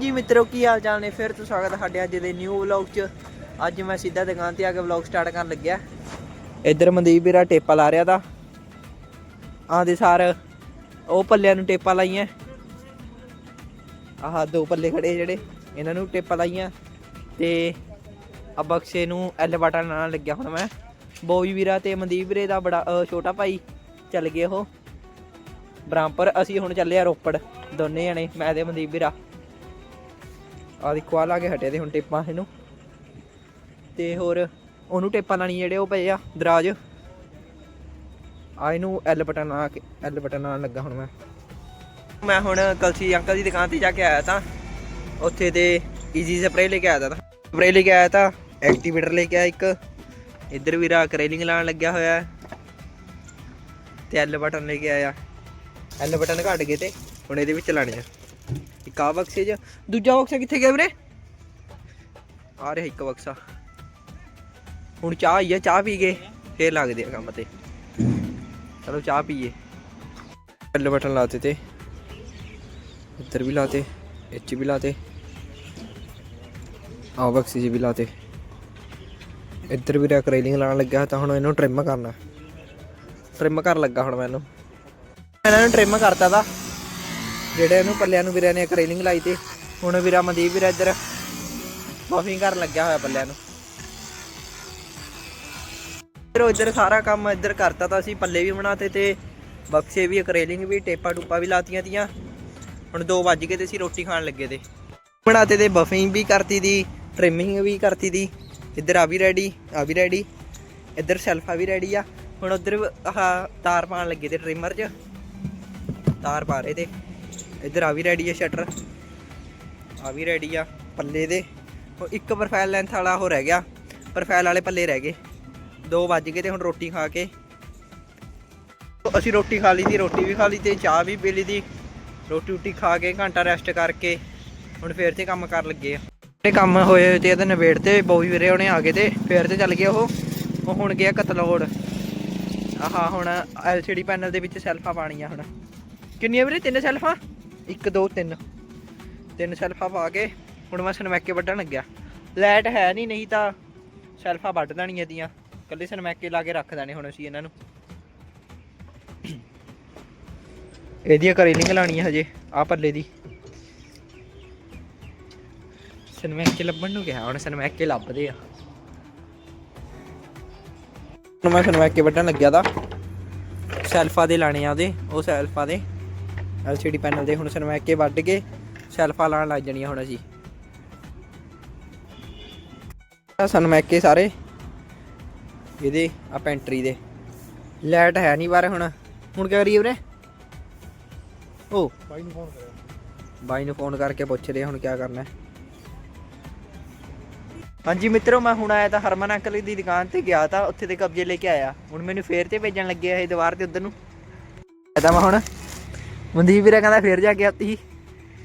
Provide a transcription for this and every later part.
ਜੀ ਮਿੱਤਰੋ, ਕੀ ਹਾਲ ਚਾਲ ਨੇ? ਫਿਰ ਤੋਂ ਸਵਾਗਤ ਹੈ ਸਾਡੇ ਅੱਜ ਦੇ ਨਿਊ ਵਲੌਗ 'ਚ। ਅੱਜ ਮੈਂ ਸਿੱਧਾ ਦੁਕਾਨ ਤੇ ਆ ਕੇ ਵਲੌਗ ਸਟਾਰਟ ਕਰਨ ਲੱਗਿਆ। ਇੱਧਰ ਮਨਦੀਪ ਵੀਰਾ ਟੇਪਾ ਲਾ ਰਿਹਾ ਦਾ। ਆਦੇ ਸਾਰ, ਉਹ ਪੱਲਿਆਂ ਨੂੰ ਟੇਪਾ ਲਾਈਆਂ। ਆਹ ਦੋ ਪੱਲੇ ਖੜੇ ਜਿਹੜੇ, ਇਹਨਾਂ ਨੂੰ ਟੇਪਾ ਲਾਈਆਂ। ਤੇ ਆ ਬਕਸੇ ਨੂੰ ਐਲ ਬਟਨ ਨਾਲ ਲੱਗਿਆ ਹੁਣ ਮੈਂ। ਬੋਈ ਵੀਰਾ ਤੇ ਮਨਦੀਪ ਵੀਰੇ ਦਾ ਬੜਾ ਛੋਟਾ ਭਾਈ ਚੱਲ ਗਏ ਉਹ। ਬ੍ਰਾਂਪਰ, ਅਸੀਂ ਹੁਣ ਚੱਲੇ ਆ ਰੋਪੜ। ਦੋਨੇ ਜਣੇ, ਮੈਂ ਤੇ ਮਨਦੀਪ ਵੀਰਾ। ਆ ਦੇਖੋ ਆ ਲਾ ਕੇ ਹਟੇ ਤੇ ਹੁਣ ਟੇਪਾਂ ਇਹਨੂੰ। ਤੇ ਹੋਰ ਉਹਨੂੰ ਟੇਪਾਂ ਲਾਣੀ ਜਿਹੜੇ ਉਹ ਪਏ ਆ, ਦਰਾਜ। ਆ ਇਹਨੂੰ ਐਲ ਬਟਨ ਆ ਕੇ ਐਲ ਬਟਨ ਨਾਲ ਲੱਗਾ ਹੁਣ ਮੈਂ। ਮੈਂ ਹੁਣ ਕਲਸੀ ਅੰਕਲ ਦੀ ਦੁਕਾਨ ਤੇ ਜਾ ਕੇ ਆਇਆ ਤਾਂ, ਉੱਥੇ ਤੇ ਈਜ਼ੀ ਸਪਰੇ ਲੈ ਕੇ ਆਇਆ ਤਾਂ। ਸਪਰੇ ਲੈ ਕੇ ਆਇਆ ਤਾਂ ਐਕਟੀਵੇਟਰ ਲੈ ਕੇ ਆਇਆ ਇੱਕ। ਇੱਧਰ ਵੀਰਾ ਕਰੇਲਿੰਗ ਲਾਣ ਲੱਗਿਆ ਹੋਇਆ ਤੇ ਐਲ ਬਟਨ ਲੈ ਕੇ ਆਇਆ। ਐਲ ਬਟਨ ਘਟ ਗਏ ਤੇ ਹੁਣ ਇਹਦੇ ਵਿੱਚ ਲਾਣੇ ਆ। ਇੱਕ ਆ ਬਕਸੇ 'ਚ। ਦੂਜਾ ਬਕਸਾ ਕਿੱਥੇ ਗਿਆ ਵੀਰੇ? ਆ ਰਿਹਾ ਇੱਕ ਬਕਸਾ। ਹੁਣ ਚਾਹ ਆਈ ਆ, ਚਾਹ ਪੀ ਕੇ ਫੇਰ ਲੱਗਦੇ ਆ ਕੰਮ ਤੇ। ਚਲੋ ਚਾਹ ਪੀਏ। ਐਲ ਬਟਨ ਲਾਤੇ ਤੇ। ਇੱਧਰ ਵੀ ਲਾਤੇ, ਇੱਚ ਵੀ ਲਾਤੇ। ਆ ਬਕਸੇ 'ਚ ਵੀ ਲਾਤੇ। ਇੱਧਰ ਵੀ ਰੈਕਰੇਲਿੰਗ ਲਾਣ ਲੱਗਿਆ, ਤਾਂ ਹੁਣ ਇਹਨੂੰ ਟ੍ਰਿਮ ਕਰਨਾ। ਟ੍ਰਿਮ ਕਰਨ ਲੱਗਾ ਹੁਣ ਮੈਨੂੰ ਇਹਨਾਂ। ਨੂੰ ਟ੍ਰਿਮ ਕਰਤਾ ਦਾ ਜਿਹੜੇ ਇਹਨੂੰ ਪੱਲਿਆਂ ਨੂੰ ਵੀਰਾਂ ਨੇ ਕਰੇਲਿੰਗ ਲਾਈ ਤੇ, ਹੁਣ ਵੀਰਾ ਮਨਦੀਪ ਵੀਰਾ ਇੱਧਰ ਬਫਿੰਗ ਕਰਨ ਲੱਗਿਆ ਹੋਇਆ ਪੱਲਿਆਂ ਨੂੰ। ਫਿਰ ਇੱਧਰ ਸਾਰਾ ਕੰਮ ਇੱਧਰ ਕਰਤਾ ਤਾਂ ਅਸੀਂ ਪੱਲੇ ਵੀ ਬਣਾਤੇ ਤੇ ਬਕਸੇ ਵੀ ਕਰੇਲਿੰਗ ਵੀ, ਟੇਪਾ ਟੂਪਾ ਵੀ ਲਾਤੀਆਂ ਤੀਆਂ। ਹੁਣ 2 ਵੱਜ ਗਏ ਤੇ ਅਸੀਂ ਰੋਟੀ ਖਾਣ ਲੱਗੇ ਤੇ। ਬਣਾਤੇ ਤੇ ਬਫਿੰਗ ਵੀ ਕਰਤੀ ਦੀ ਟ੍ਰਿਮਿੰਗ ਵੀ ਕਰਤੀ ਦੀ। ਇੱਧਰ ਆ ਵੀ ਰੈਡੀ ਆ ਵੀ ਰੈਡੀ ਇੱਧਰ ਸੈਲਫਾ ਵੀ ਰੈਡੀ ਆ। ਹੁਣ ਉਧਰ ਆਹ ਤਾਰ ਪਾਣ ਲੱਗੇ ਤੇ ਟ੍ਰਿਮਰ 'ਚ। ਤਾਰ ਪਾ ਰਹੇ ਤੇ। ਇੱਧਰ ਆ ਵੀ ਰੈਡੀ ਆ ਸ਼ਟਰ ਆ ਵੀ ਰੈਡੀ ਆ ਪੱਲੇ ਦੇ। ਉਹ ਇੱਕ ਪ੍ਰੋਫਾਈਲ ਲੈਂਥ ਵਾਲਾ ਉਹ ਰਹਿ ਗਿਆ। ਪ੍ਰੋਫਾਈਲ ਵਾਲੇ ਪੱਲੇ ਰਹਿ ਗਏ। 2 ਵੱਜ ਗਏ ਤੇ ਹੁਣ ਰੋਟੀ ਖਾ ਕੇ। ਅਸੀਂ ਰੋਟੀ ਖਾ ਲਈ ਦੀ, ਰੋਟੀ ਵੀ ਖਾ ਲਈ ਤੇ ਚਾਹ ਵੀ ਪੀ ਲਈ ਦੀ। ਰੋਟੀ ਰੋਟੀ ਖਾ ਕੇ ਘੰਟਾ ਰੈਸਟ ਕਰਕੇ ਹੁਣ ਫੇਰ ਤੇ ਕੰਮ ਕਰਨ ਲੱਗੇ ਆ। ਇਹ ਕੰਮ ਹੋਏ ਤੇ ਇਹਦੇ ਨਵੇੜ ਤੇ ਬੋਈ ਵੀਰੇ ਉਹਨੇ ਆ ਗਏ ਤੇ ਫੇਰ ਤੇ ਚੱਲ ਗਿਆ ਉਹ। ਉਹ ਹੁਣ ਗਿਆ ਕਤਲੋੜ। ਆਹਾ, ਹੁਣ ਐਲਸੀਡੀ ਪੈਨਲ ਦੇ ਵਿੱਚ ਸੈਲਫਾਂ ਪਾਣੀਆਂ ਹੁਣ। ਕਿੰਨੀਆਂ ਵੀਰੇ? ਤਿੰਨ ਸੈਲਫਾਂ? 1 2 3 ਤਿੰਨ ਸੈਲਫਾ ਪਾ ਕੇ ਹੁਣ ਮੈਂ ਸਨਮੈਕੇ ਵੱਢਣ ਲੱਗਿਆ। ਲਾਈਟ ਹੈ ਨਹੀਂ ਨਹੀਂ ਤਾਂ ਸੈਲਫਾ ਵੱਢ ਦੇਣੀਆਂ ਇਹਦੀਆਂ। ਕੱਲੇ ਸਨਮੈਕੇ ਲਾ ਕੇ ਰੱਖ ਦੇਣੇ ਹੁਣ ਅਸੀਂ ਇਹਨਾਂ ਨੂੰ। ਇਹਦੀਆਂ ਕਰੇਲਿੰਗ ਲਾਣੀ ਹੈ ਹਜੇ ਆ ਪੱਲੇ ਦੀ। ਸਨਮੈਕੇ ਲੱਭਣ ਨੂੰ ਕਿਹਾ, ਹੁਣ ਸਨਮੈਕੇ ਲੱਭਦੇ ਆ। ਹੁਣ ਮੈਂ ਸਨਮੈਕੇ ਵੱਢਣ ਲੱਗਿਆ ਦਾ। ਸੈਲਫਾ ਦੇ ਲਾਣੇ ਆ ਉਹਦੇ, ਉਹ ਸੈਲਫਾ ਦੇ। LCD ਪੈਨਲ ਦੇ ਹੁਣ ਸਨਮੈਕੇ ਵੱਢ ਕੇ ਸੈਲਫਾ ਲਾਣ ਲੱਗ ਜਣੀਆਂ ਹੁਣ ਅਸੀਂ। ਸਨਮੈਕੇ ਸਾਰੇ। ਇਹਦੇ ਆ ਪੈਂਟਰੀ ਦੇ। ਲਾਈਟ ਹੈ ਨਹੀਂ ਬਾਰੇ ਹੁਣ। ਹੁਣ ਕੀ ਕਰੀਏ ਵੀਰੇ? ਓ। ਬਾਈ ਨੂੰ ਫੋਨ ਕਰਿਆ। ਬਾਈ ਨੂੰ ਫੋਨ ਕਰਕੇ ਪੁੱਛ ਰਹੇ ਹੁਣ ਕੀ ਕਰਨਾ। ਹੈ ਹਾਂਜੀ ਮਿੱਤਰੋ ਮੈਂ ਹੁਣ ਆਇਆ ਤਾਂ ਹਰਮਨ ਅੰਕਲ ਦੀ ਦੁਕਾਨ ਤੇ ਗਿਆ ਤਾਂ ਉੱਥੇ ਦੇ ਕਬਜ਼ੇ ਲੈ ਕੇ ਆਇਆ। ਹੁਣ ਮੈਨੂੰ ਫੇਰ ਤੇ ਭੇਜਣ ਲੱਗੇ ਆ ਇਹ ਦੀਵਾਰ ਤੇ ਉਧਰ ਨੂੰ। ਤਾਂ ਮੈਂ ਹੁਣ। ਮਨਦੀਪ ਵੀਰੇ ਕਹਿੰਦਾ ਫੇਰ ਜਾ ਕੇ ਆਤੀ।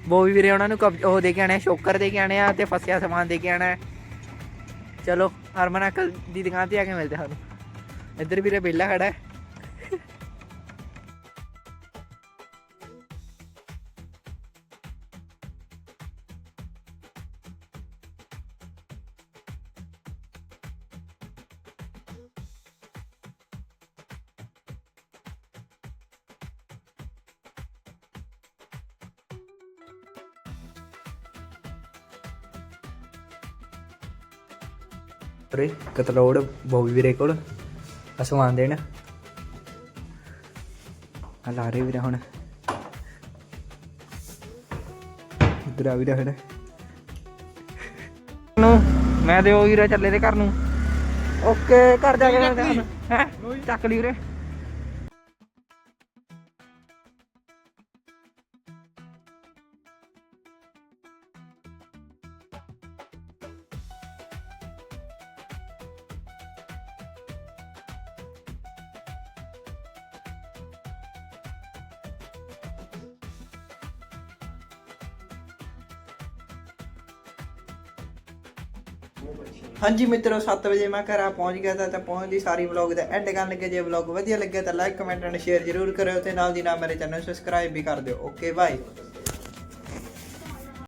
ਬੋਬੀ ਵੀਰੇ ਉਹਨਾਂ ਨੂੰ ਕਬਜ਼ ਉਹ ਦੇ ਕੇ ਆਣੇ ਸ਼ੋਕਰ ਦੇ ਕੇ ਆਣੇ ਆ ਤੇ ਫਸਿਆ ਸਮਾਨ ਦੇ ਕੇ ਆਣਾ ਚਲੋ, ਹਰਮਨ ਅਕਲ ਦੀ ਦੁਕਾਨ ਤੇ ਆ ਕੇ ਮਿਲਦੇ ਸਾਨੂੰ। ਇੱਧਰ ਵੀਰੇ ਬੇਲਾ ਖੜਾ ਹੈ। ਉਰੇ ਕਤਲੋੜ ਬੋਬੀ ਵੀਰੇ ਕੋਲ ਆ ਸਮਾਨ ਦੇਣ ਆ ਲਾ ਰਹੇ ਵੀਰੇ ਹੁਣ। ਇਧਰ ਆ ਵੀਰੇ ਹੁਣ। ਨੂੰ ਮੈਂ ਤੇ ਉਹ ਵੀਰੇ ਚੱਲੇ ਤੇ ਘਰ ਨੂੰ। ਓਕੇ ਘਰ ਜਾ ਕੇ ਹੈ? ਚੱਕ ਲਈ ਵੀਰੇ। ਹਾਂਜੀ ਮਿੱਤਰੋ 7 ਵਜੇ ਮੈਂ ਘਰ ਆ ਪਹੁੰਚ ਗਿਆ ਤਾਂ ਤਾਂ ਪਹੁੰਚਦੀ ਸਾਰੀ ਵਲੌਗ ਦਾ ਐਂਡ ਕਰਨ ਲੱਗੇ। ਜੇ ਵਲੌਗ ਵਧੀਆ ਲੱਗਿਆ ਤਾਂ ਲਾਈਕ ਕਮੈਂਟ ਐਂਡ ਸ਼ੇਅਰ ਜ਼ਰੂਰ ਕਰਿਓ ਤੇ ਨਾਲ ਦੀ ਨਾਲ ਮੇਰੇ ਚੈਨਲ ਨੂੰ ਸਬਸਕ੍ਰਾਈਬ ਵੀ ਕਰ ਦਿਓ। Okay bye